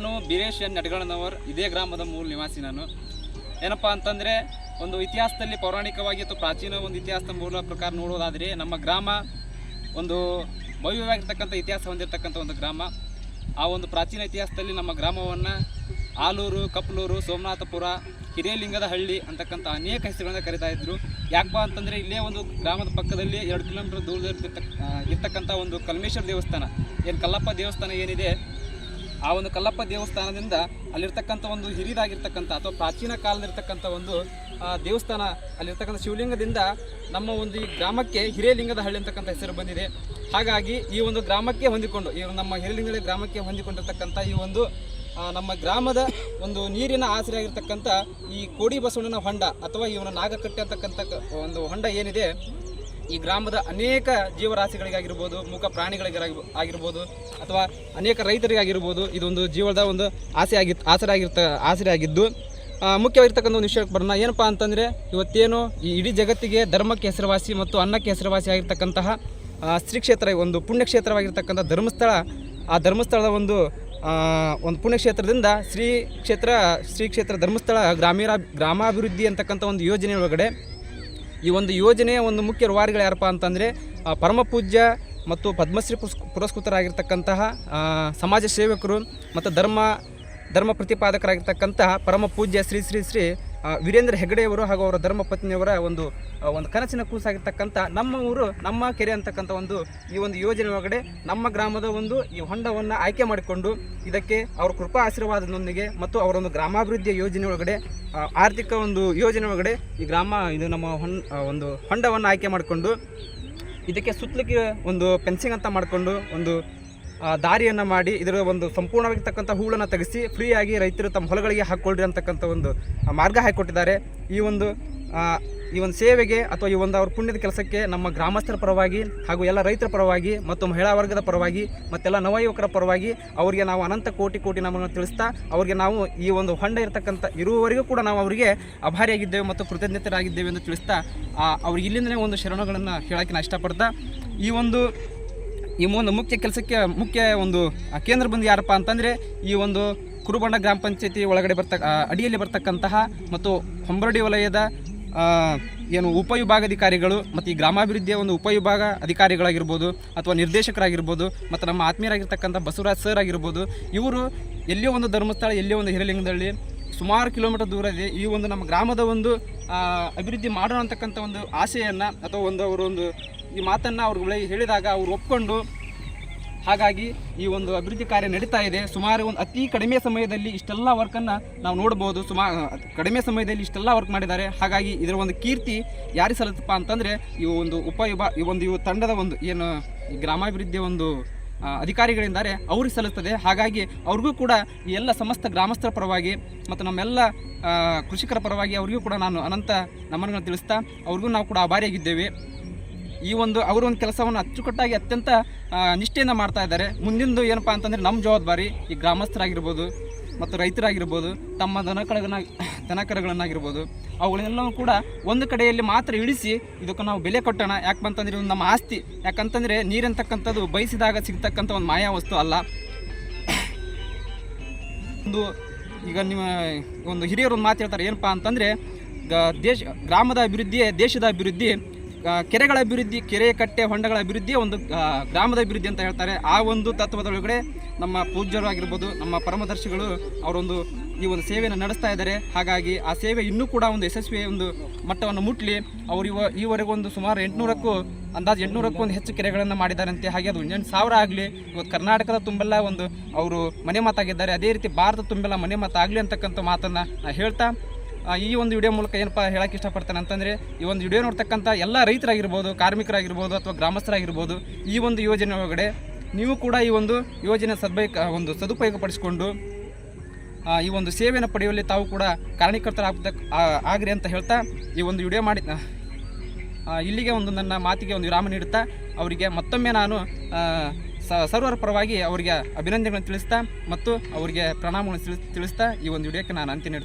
ನಾನು ಬೀರೇಶ್ ಎನ್ ನಡ್ಗಳನವರ್ ಇದೇ ಗ್ರಾಮದ ಮೂಲ ನಿವಾಸಿ ನಾನು. ಏನಪ್ಪ ಅಂತಂದರೆ, ಒಂದು ಇತಿಹಾಸದಲ್ಲಿ ಪೌರಾಣಿಕವಾಗಿ ಅಥವಾ ಪ್ರಾಚೀನ ಒಂದು ಇತಿಹಾಸದ ಮೂಲ ಪ್ರಕಾರ ನೋಡೋದಾದರೆ, ನಮ್ಮ ಗ್ರಾಮ ಒಂದು ಭವ್ಯವಾಗಿರ್ತಕ್ಕಂಥ ಇತಿಹಾಸ ಹೊಂದಿರತಕ್ಕಂಥ ಒಂದು ಗ್ರಾಮ. ಆ ಒಂದು ಪ್ರಾಚೀನ ಇತಿಹಾಸದಲ್ಲಿ ನಮ್ಮ ಗ್ರಾಮವನ್ನು ಆಲೂರು, ಕಪ್ಲೂರು, ಸೋಮನಾಥಪುರ ಹಿರೇಲಿಂಗದ ಹಳ್ಳಿ ಅಂತಕ್ಕಂಥ ಅನೇಕ ಹೆಸರುಗಳನ್ನು ಕರೀತಾ ಇದ್ದರು ಯಾಕಪ್ಪ ಅಂತಂದರೆ, ಇಲ್ಲೇ ಒಂದು ಗ್ರಾಮದ ಪಕ್ಕದಲ್ಲಿ ಎರಡು ಕಿಲೋಮೀಟರ್ ದೂರದಲ್ಲಿ ಇರ್ತಕ್ಕ ಇರ್ತಕ್ಕಂಥ ಒಂದು ಕಲ್ಮೇಶ್ವರ ದೇವಸ್ಥಾನ. ಏನು ಕಲ್ಲಪ್ಪ ದೇವಸ್ಥಾನ ಏನಿದೆ ಆ ಒಂದು ಕಲ್ಲಪ್ಪ ದೇವಸ್ಥಾನದಿಂದ ಅಲ್ಲಿರ್ತಕ್ಕಂಥ ಒಂದು ಹಿರಿದಾಗಿರ್ತಕ್ಕಂಥ ಅಥವಾ ಪ್ರಾಚೀನ ಕಾಲದಲ್ಲಿರ್ತಕ್ಕಂಥ ಒಂದು ದೇವಸ್ಥಾನ, ಅಲ್ಲಿರ್ತಕ್ಕಂಥ ಶಿವಲಿಂಗದಿಂದ ನಮ್ಮ ಒಂದು ಈ ಗ್ರಾಮಕ್ಕೆ ಹಿರೇಲಿಂಗದ ಹಳ್ಳಿ ಅಂತಕ್ಕಂಥ ಹೆಸರು ಬಂದಿದೆ. ಹಾಗಾಗಿ ಈ ಒಂದು ಗ್ರಾಮಕ್ಕೆ ಹೊಂದಿಕೊಂಡು, ಈ ನಮ್ಮ ಹಿರೇಲಿಂಗದ ಗ್ರಾಮಕ್ಕೆ ಹೊಂದಿಕೊಂಡಿರ್ತಕ್ಕಂಥ ಈ ಒಂದು ನಮ್ಮ ಗ್ರಾಮದ ಒಂದು ನೀರಿನ ಆಸರೆ ಆಗಿರ್ತಕ್ಕಂಥ ಈ ಕೋಡಿ ಬಸವಣ್ಣನ ಹೊಂಡ ಅಥವಾ ಇವನ ನಾಗಕಟ್ಟೆ ಅಂತಕ್ಕಂಥ ಒಂದು ಹೊಂಡ ಏನಿದೆ ಈ ಗ್ರಾಮದ ಅನೇಕ ಜೀವರಾಶಿಗಳಿಗಾಗಿರ್ಬೋದು, ಮೂಕ ಪ್ರಾಣಿಗಳಿಗೆ ಆಗಿರ್ಬೋದು, ಅಥವಾ ಅನೇಕ ರೈತರಿಗಾಗಿರ್ಬೋದು, ಇದೊಂದು ಜೀವನದ ಒಂದು ಆಸೆ ಆಗಿ ಆಸರೆ ಆಗಿರ್ತ ಆಸರೆ ಆಗಿದ್ದು ಮುಖ್ಯವಾಗಿರ್ತಕ್ಕಂಥ ಒಂದು ವಿಷಯಕ್ಕೆ ಬರೋಣ. ಏನಪ್ಪ ಅಂತಂದರೆ, ಇವತ್ತೇನು ಈ ಇಡೀ ಜಗತ್ತಿಗೆ ಧರ್ಮಕ್ಕೆ ಹೆಸರುವಾಸಿ ಮತ್ತು ಅನ್ನಕ್ಕೆ ಹೆಸರುವಾಸಿ ಆಗಿರ್ತಕ್ಕಂತಹ ಸ್ತ್ರೀ ಕ್ಷೇತ್ರ, ಒಂದು ಪುಣ್ಯಕ್ಷೇತ್ರವಾಗಿರ್ತಕ್ಕಂಥ ಧರ್ಮಸ್ಥಳ, ಆ ಧರ್ಮಸ್ಥಳದ ಒಂದು ಒಂದು ಪುಣ್ಯಕ್ಷೇತ್ರದಿಂದ ಶ್ರೀ ಕ್ಷೇತ್ರ ಶ್ರೀ ಕ್ಷೇತ್ರ ಧರ್ಮಸ್ಥಳ ಗ್ರಾಮೀಣ ಗ್ರಾಮಾಭಿವೃದ್ಧಿ ಅಂತಕ್ಕಂಥ ಒಂದು ಯೋಜನೆ ಒಳಗಡೆ ಈ ಒಂದು ಯೋಜನೆಯ ಒಂದು ಮುಖ್ಯ ರೂವಾರಿಗಳು ಯಾರಪ್ಪ ಅಂತಂದರೆ ಪರಮ ಪೂಜ್ಯ ಮತ್ತು ಪದ್ಮಶ್ರೀ ಪುಸ್ ಪುರಸ್ಕೃತರಾಗಿರ್ತಕ್ಕಂತಹ ಸಮಾಜ ಸೇವಕರು ಮತ್ತು ಧರ್ಮ ಧರ್ಮ ಪ್ರತಿಪಾದಕರಾಗಿರ್ತಕ್ಕಂತಹ ಪರಮ ಪೂಜ್ಯ ಶ್ರೀ ಶ್ರೀ ಶ್ರೀ ವೀರೇಂದ್ರ ಹೆಗಡೆಯವರು ಹಾಗೂ ಅವರ ಧರ್ಮಪತ್ನಿಯವರ ಒಂದು ಒಂದು ಕನಸಿನ ಕೂಸಾಗಿರ್ತಕ್ಕಂಥ ನಮ್ಮ ಊರು, ನಮ್ಮ ಕೆರೆ ಅಂತಕ್ಕಂಥ ಒಂದು ಈ ಒಂದು ಯೋಜನೆ ಒಳಗಡೆ ನಮ್ಮ ಗ್ರಾಮದ ಒಂದು ಈ ಹೊಂಡವನ್ನು ಆಯ್ಕೆ ಮಾಡಿಕೊಂಡು ಇದಕ್ಕೆ ಅವರ ಕೃಪಾ ಆಶೀರ್ವಾದದೊಂದಿಗೆ ಮತ್ತು ಅವರ ಒಂದು ಗ್ರಾಮಾಭಿವೃದ್ಧಿಯ ಯೋಜನೆ ಒಳಗಡೆ ಆರ್ಥಿಕ ಒಂದು ಯೋಜನೆ ಒಳಗಡೆ ಈ ಗ್ರಾಮ ಇದು ನಮ್ಮ ಒಂದು ಹೊಂಡವನ್ನು ಆಯ್ಕೆ ಮಾಡಿಕೊಂಡು ಇದಕ್ಕೆ ಸುತ್ತಲಿಕ್ಕೆ ಒಂದು ಫೆನ್ಸಿಂಗ್ ಅಂತ ಮಾಡಿಕೊಂಡು ಒಂದು ದಾರಿಯನ್ನು ಮಾಡಿ ಇದರ ಒಂದು ಸಂಪೂರ್ಣವಾಗಿರ್ತಕ್ಕಂಥ ಹೂಳನ್ನು ತೆಗೆಸಿ ಫ್ರೀಯಾಗಿ ರೈತರು ತಮ್ಮ ಹೊಲಗಳಿಗೆ ಹಾಕ್ಕೊಳ್ಳ್ರಿ ಅಂತಕ್ಕಂಥ ಒಂದು ಮಾರ್ಗ ಹಾಕಿಕೊಟ್ಟಿದ್ದಾರೆ ಈ ಒಂದು ಈ ಒಂದು ಸೇವೆಗೆ ಅಥವಾ ಈ ಒಂದು ಅವ್ರ ಪುಣ್ಯದ ಕೆಲಸಕ್ಕೆ ನಮ್ಮ ಗ್ರಾಮಸ್ಥರ ಪರವಾಗಿ ಹಾಗೂ ಎಲ್ಲ ರೈತರ ಪರವಾಗಿ ಮತ್ತು ಮಹಿಳಾ ವರ್ಗದ ಪರವಾಗಿ ಮತ್ತೆಲ್ಲ ನವಯುವಕರ ಪರವಾಗಿ ಅವರಿಗೆ ನಾವು ಅನಂತ ಕೋಟಿ ಕೋಟಿ ನಮ್ಮನ್ನು ತಿಳಿಸ್ತಾ ಅವರಿಗೆ ನಾವು ಈ ಒಂದು ಹೊಂಡ ಇರತಕ್ಕಂಥ ಇರುವವರೆಗೂ ಕೂಡ ನಾವು ಅವರಿಗೆ ಅಭಾರಿಯಾಗಿದ್ದೇವೆ ಮತ್ತು ಕೃತಜ್ಞತರಾಗಿದ್ದೇವೆ ಎಂದು ತಿಳಿಸ್ತಾ ಅವ್ರಿಗೆ ಇಲ್ಲಿಂದಲೇ ಒಂದು ಶರಣಗಳನ್ನು ಹೇಳೋಕ್ಕೆ ನಾನು ಇಷ್ಟಪಡ್ತಾ ಈ ಒಂದು ಈ ಒಂದು ಮುಖ್ಯ ಕೆಲಸಕ್ಕೆ ಮುಖ್ಯ ಒಂದು ಕೇಂದ್ರ ಬಂದು ಯಾರಪ್ಪ ಅಂತಂದರೆ ಈ ಒಂದು ಕುರುಬಂಡ ಗ್ರಾಮ ಪಂಚಾಯತಿ ಒಳಗಡೆ ಬರ್ತಕ್ಕ ಅಡಿಯಲ್ಲಿ ಬರ್ತಕ್ಕಂತಹ ಮತ್ತು ಹೊಂಬರಡಿ ವಲಯದ ಏನು ಉಪವಿಭಾಗಾಧಿಕಾರಿಗಳು ಮತ್ತು ಈ ಗ್ರಾಮಾಭಿವೃದ್ಧಿಯ ಒಂದು ಉಪವಿಭಾಗ ಅಧಿಕಾರಿಗಳಾಗಿರ್ಬೋದು ಅಥವಾ ನಿರ್ದೇಶಕರಾಗಿರ್ಬೋದು ಮತ್ತು ನಮ್ಮ ಆತ್ಮೀಯರಾಗಿರ್ತಕ್ಕಂಥ ಬಸವರಾಜ್ ಸರ್ ಆಗಿರ್ಬೋದು, ಇವರು ಎಲ್ಲಿಯೋ ಒಂದು ಧರ್ಮಸ್ಥಳ, ಎಲ್ಲಿಯೋ ಒಂದು ಹಿರಲಿಂಗದಲ್ಲಿ ಸುಮಾರು ಕಿಲೋಮೀಟರ್ ದೂರ ಇದೆ. ಈ ಒಂದು ನಮ್ಮ ಗ್ರಾಮದ ಒಂದು ಅಭಿವೃದ್ಧಿ ಮಾಡೋಣ ಅಂತಕ್ಕಂಥ ಒಂದು ಆಸೆಯನ್ನು ಅಥವಾ ಒಂದು, ಅವರು ಒಂದು ಈ ಮಾತನ್ನು ಅವ್ರುಗಳಿಗೆ ಹೇಳಿದಾಗ ಅವ್ರು ಒಪ್ಕೊಂಡು ಹಾಗಾಗಿ ಈ ಒಂದು ಅಭಿವೃದ್ಧಿ ಕಾರ್ಯ ನಡೀತಾ ಇದೆ. ಸುಮಾರು ಒಂದು ಅತಿ ಕಡಿಮೆ ಸಮಯದಲ್ಲಿ ಇಷ್ಟೆಲ್ಲ ವರ್ಕನ್ನು ನಾವು ನೋಡ್ಬೋದು. ಸುಮಾ ಕಡಿಮೆ ಸಮಯದಲ್ಲಿ ಇಷ್ಟೆಲ್ಲ ವರ್ಕ್ ಮಾಡಿದ್ದಾರೆ. ಹಾಗಾಗಿ ಇದರ ಒಂದು ಕೀರ್ತಿ ಯಾರಿಗೆ ಸಲ್ಲುತ್ತಪ್ಪ ಅಂತಂದರೆ ಈ ಒಂದು ಉಪವಿಭಾ ಈ ಒಂದು ಇವು ತಂಡದ ಒಂದು ಏನು ಗ್ರಾಮಾಭಿವೃದ್ಧಿಯ ಒಂದು ಅಧಿಕಾರಿಗಳಿಂದಾರೆ ಅವ್ರಿಗೆ ಸಲ್ಲುತ್ತದೆ. ಹಾಗಾಗಿ ಅವ್ರಿಗೂ ಕೂಡ ಈ ಎಲ್ಲ ಸಮಸ್ತ ಗ್ರಾಮಸ್ಥರ ಪರವಾಗಿ ಮತ್ತು ನಮ್ಮೆಲ್ಲ ಕೃಷಿಕರ ಪರವಾಗಿ ಅವರಿಗೂ ಕೂಡ ನಾನು ಅನಂತ ನಮನಗಳನ್ನು ತಿಳಿಸ್ತಾ ಅವ್ರಿಗೂ ನಾವು ಕೂಡ ಆಭಾರಿಯಾಗಿದ್ದೇವೆ. ಈ ಒಂದು ಅವರು ಒಂದು ಕೆಲಸವನ್ನು ಅಚ್ಚುಕಟ್ಟಾಗಿ ಅತ್ಯಂತ ನಿಷ್ಠೆಯಿಂದ ಮಾಡ್ತಾ ಇದ್ದಾರೆ. ಮುಂದಿಂದು ಏನಪ್ಪ ಅಂತಂದರೆ ನಮ್ಮ ಜವಾಬ್ದಾರಿ ಈ ಗ್ರಾಮಸ್ಥರಾಗಿರ್ಬೋದು ಮತ್ತು ರೈತರಾಗಿರ್ಬೋದು, ತಮ್ಮ ದನಕರಗನ, ದನಕರಗಳನ್ನಾಗಿರ್ಬೋದು. ಅವುಗಳನ್ನೆಲ್ಲವೂ ಕೂಡ ಒಂದು ಕಡೆಯಲ್ಲಿ ಮಾತ್ರ ಇಳಿಸಿ ಇದಕ್ಕೆ ನಾವು ಬೆಲೆ ಕೊಟ್ಟೋಣ. ಯಾಕಪ್ಪ ಅಂತಂದರೆ ಇದು ನಮ್ಮ ಆಸ್ತಿ. ಯಾಕಂತಂದರೆ ನೀರಂತಕ್ಕಂಥದ್ದು ಬಯಸಿದಾಗ ಸಿಗ್ತಕ್ಕಂಥ ಒಂದು ಮಾಯಾ ವಸ್ತು ಅಲ್ಲ. ಒಂದು ಈಗ ನಿಮ್ಮ ಒಂದು ಹಿರಿಯರು ಒಂದು ಮಾತು ಹೇಳ್ತಾರೆ. ಏನಪ್ಪ ಅಂತಂದರೆ ದೇಶ, ಗ್ರಾಮದ ಅಭಿವೃದ್ಧಿಯೇ ದೇಶದ ಅಭಿವೃದ್ಧಿ. ಕೆರೆಗಳ ಅಭಿವೃದ್ಧಿ, ಕೆರೆ ಕಟ್ಟೆ ಹೊಂಡಗಳ ಅಭಿವೃದ್ಧಿ ಒಂದು ಗ್ರಾಮದ ಅಭಿವೃದ್ಧಿ ಅಂತ ಹೇಳ್ತಾರೆ. ಆ ಒಂದು ತತ್ವದೊಳಗಡೆ ನಮ್ಮ ಪೂಜ್ಯರು ಆಗಿರ್ಬೋದು, ನಮ್ಮ ಪರಮದರ್ಶಿಗಳು ಅವರೊಂದು ಈ ಒಂದು ಸೇವೆಯನ್ನು ನಡೆಸ್ತಾ ಇದ್ದಾರೆ. ಹಾಗಾಗಿ ಆ ಸೇವೆ ಇನ್ನೂ ಕೂಡ ಒಂದು ಯಶಸ್ವಿ ಒಂದು ಮಟ್ಟವನ್ನು ಮುಟ್ಲಿ. ಅವರು ಇವ, ಈವರೆಗೂ ಒಂದು ಸುಮಾರು ಎಂಟುನೂರಕ್ಕೂ, ಅಂದಾಜು ಎಂಟುನೂರಕ್ಕೂ ಒಂದು ಹೆಚ್ಚು ಕೆರೆಗಳನ್ನು ಮಾಡಿದ್ದಾರಂತೆ. ಹಾಗೆ ಅದು ಎಂಟು ಸಾವಿರ ಆಗಲಿ, ಇವತ್ತು ಕರ್ನಾಟಕದ ತುಂಬೆಲ್ಲ ಒಂದು ಅವರು ಮನೆ ಮಾತಾಗಿದ್ದಾರೆ ಅದೇ ರೀತಿ ಭಾರತ ತುಂಬೆಲ್ಲ ಮನೆ ಮಾತಾಗಲಿ ಅಂತಕ್ಕಂಥ ಮಾತನ್ನು ನಾನು ಹೇಳ್ತಾ ಈ ಒಂದು ವಿಡಿಯೋ ಮೂಲಕ ಏನಪ್ಪ ಹೇಳಕ್ಕೆ ಇಷ್ಟಪಡ್ತೇನೆ ಅಂತಂದರೆ, ಈ ಒಂದು ವಿಡಿಯೋ ನೋಡ್ತಕ್ಕಂಥ ಎಲ್ಲ ರೈತರಾಗಿರ್ಬೋದು, ಕಾರ್ಮಿಕರಾಗಿರ್ಬೋದು ಅಥವಾ ಗ್ರಾಮಸ್ಥರಾಗಿರ್ಬೋದು, ಈ ಒಂದು ಯೋಜನೆ ಒಳಗಡೆ ನೀವು ಕೂಡ ಈ ಒಂದು ಯೋಜನೆ ಸದ್ಬೈಕ ಒಂದು ಸದುಪಯೋಗ ಪಡಿಸಿಕೊಂಡು ಈ ಒಂದು ಸೇವೆಯನ್ನು ಪಡೆಯುವಲ್ಲಿ ತಾವು ಕೂಡ ಕಾರಣೀಕರ್ತರಾಗ ಆಗ್ರಿ ಅಂತ ಹೇಳ್ತಾ ಈ ಒಂದು ವಿಡಿಯೋ ಮಾಡಿ ಇಲ್ಲಿಗೆ ಒಂದು ನನ್ನ ಮಾತಿಗೆ ಒಂದು ವಿರಾಮ ನೀಡುತ್ತಾ, ಅವರಿಗೆ ಮತ್ತೊಮ್ಮೆ ನಾನು ಸರ್ವರ ಪರವಾಗಿ ಅವರಿಗೆ ಅಭಿನಂದನೆಗಳನ್ನು ತಿಳಿಸ್ತಾ ಮತ್ತು ಅವರಿಗೆ ಪ್ರಣಾಮಗಳನ್ನು ತಿಳಿಸ್, ತಿಳಿಸ್ತಾ ಈ ಒಂದು ವಿಡಿಯೋಕ್ಕೆ ನಾನು ಅಂತ್ಯ ನೀಡ್ತೇನೆ